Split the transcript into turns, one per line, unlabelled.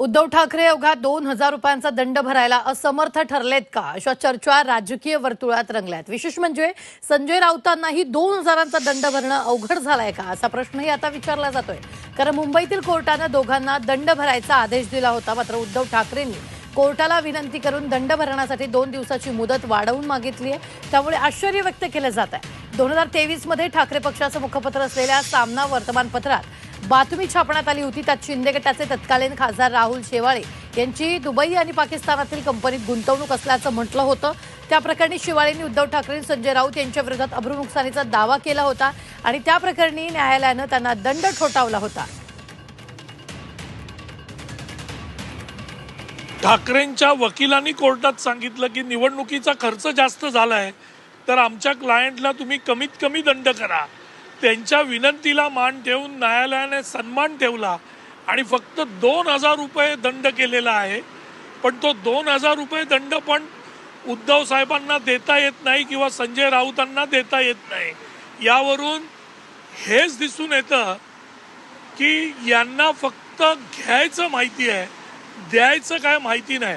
उद्धव ठाकरे अवघा दोन हजार रुपयांचा दंड भरायला असमर्थ ठरलेत का? अशा चर्चा राजकीय वर्तुळात रंगल्यात. विशेष म्हणजे संजय राऊतांनाही दोन हजारांचा दंड भरणं अवघड झालाय का? असा प्रश्नही आता विचारला जातोय. कारण मुंबईतील कोर्टानं दोघांना दंड भरायचा आदेश दिला होता मात्र उद्धव ठाकरेंनी कोर्टाला विनंती करून दंड भरण्यासाठी दोन दिवसाची मुदत वाढवून मागितली आहे. त्यामुळे आश्चर्य व्यक्त केलं जात आहे दोन हजार तेवीसमध्ये ठाकरे पक्षाचं मुखपत्र असलेल्या सामना वर्तमानपत्रात बातमी छापण्यात आली होती. त्यात शिंदे गटाचे तत्कालीन खासदार राहुल शेवाळे यांची दुबई आणि पाकिस्तानातील कंपनीत गुंतवणूक असल्याचं म्हटलं होतं. त्या प्रकरणी शिवाळेंनी उद्धव ठाकरे संजय राऊत यांच्या विरोधात अब्रुनुकसानीचा दावा केला होता आणि त्या प्रकरणी न्यायालयानं त्यांना दंड ठोठावला होता.
ठाकरेंच्या वकिलांनी कोर्टात सांगितलं की निवडणुकीचा खर्च जास्त झाला आहे तर आमच्या क्लायंटला तुम्ही कमीत कमी दंड करा. त्यांच्या विनंतीला मान ठेवून न्यायालयाने सन्मान ठेवला आणि फक्त दोन हजार रुपये दंड केलेला आहे. पण तो दोन हजार रुपये दंड पण उद्धव साहेबांना देता येत नाही किंवा संजय राऊतांना देता येत नाही. यावरून हेच दिसून येतं की यांना फक्त घ्यायचं माहिती आहे द्यायचं काय माहिती नाही.